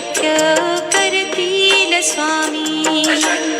सत्य करतील स्वामी.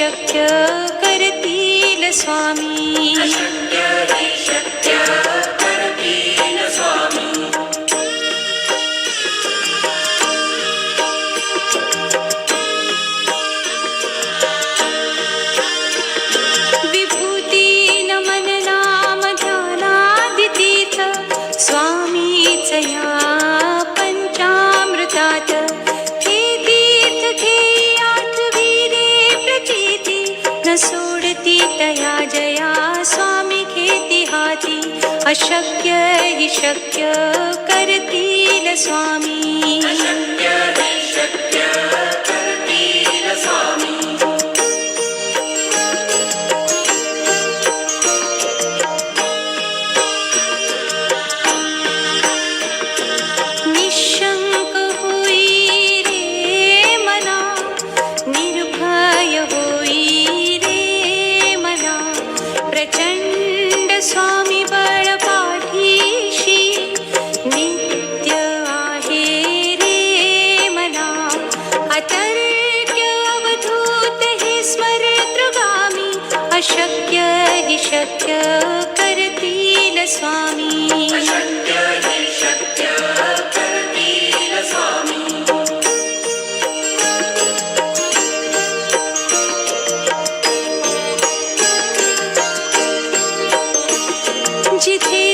शक्य करतील स्वामी.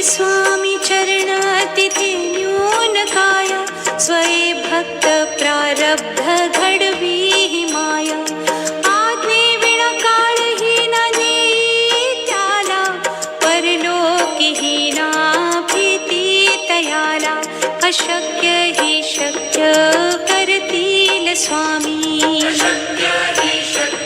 स्वामी चरण अतिथि न्यूनकाया स्वये भक्त प्रारब्ध घडवी माया। आज्ञे विणा काळही नाही त्याला परलोकही ना भीती तयाला अशक्य ही शक्य करतील स्वामी। अशक्य ही शक्य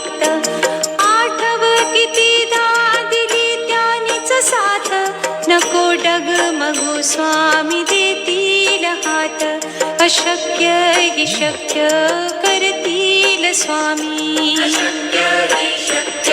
फक्त. आठव किती दिली त्यानेच साथ. नको डग डगमगू स्वामी देतील हात. अशक्य हि शक्य करतील स्वामी. अशक्य हि शक्य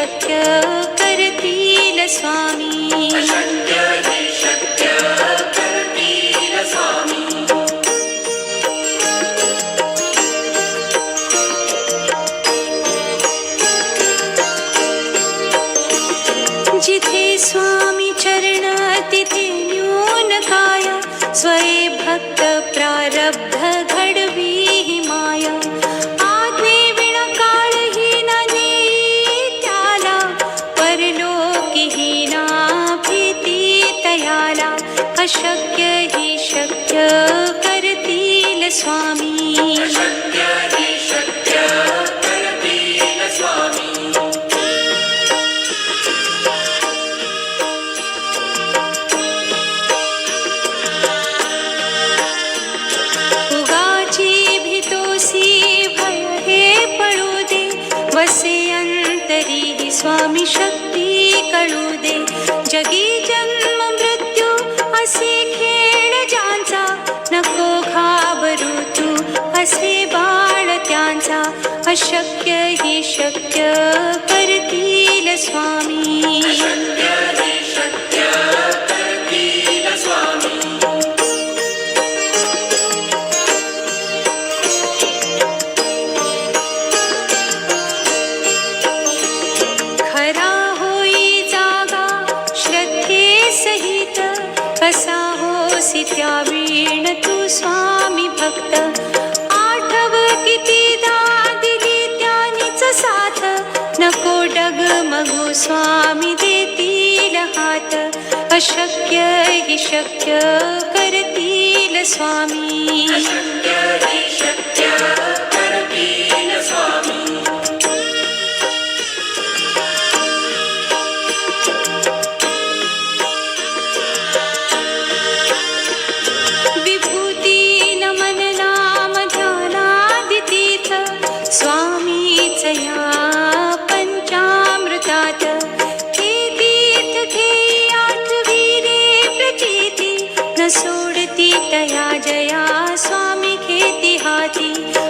अशक्य करतील स्वामी.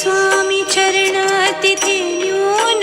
स्वामी चरणा तिथे न्यून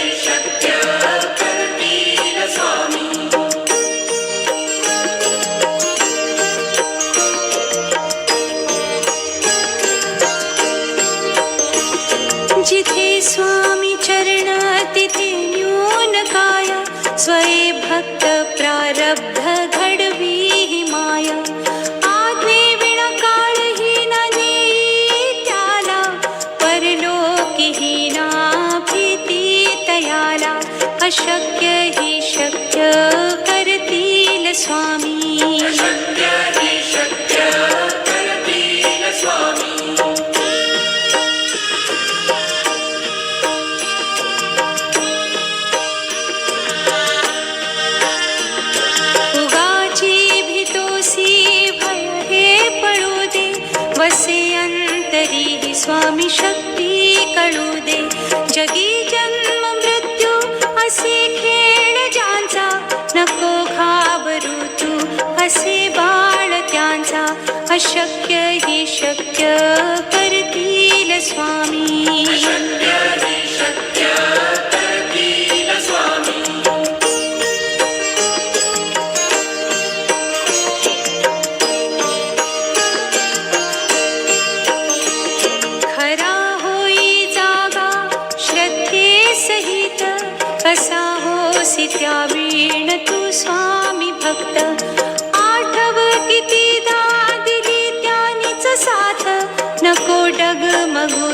Mommy.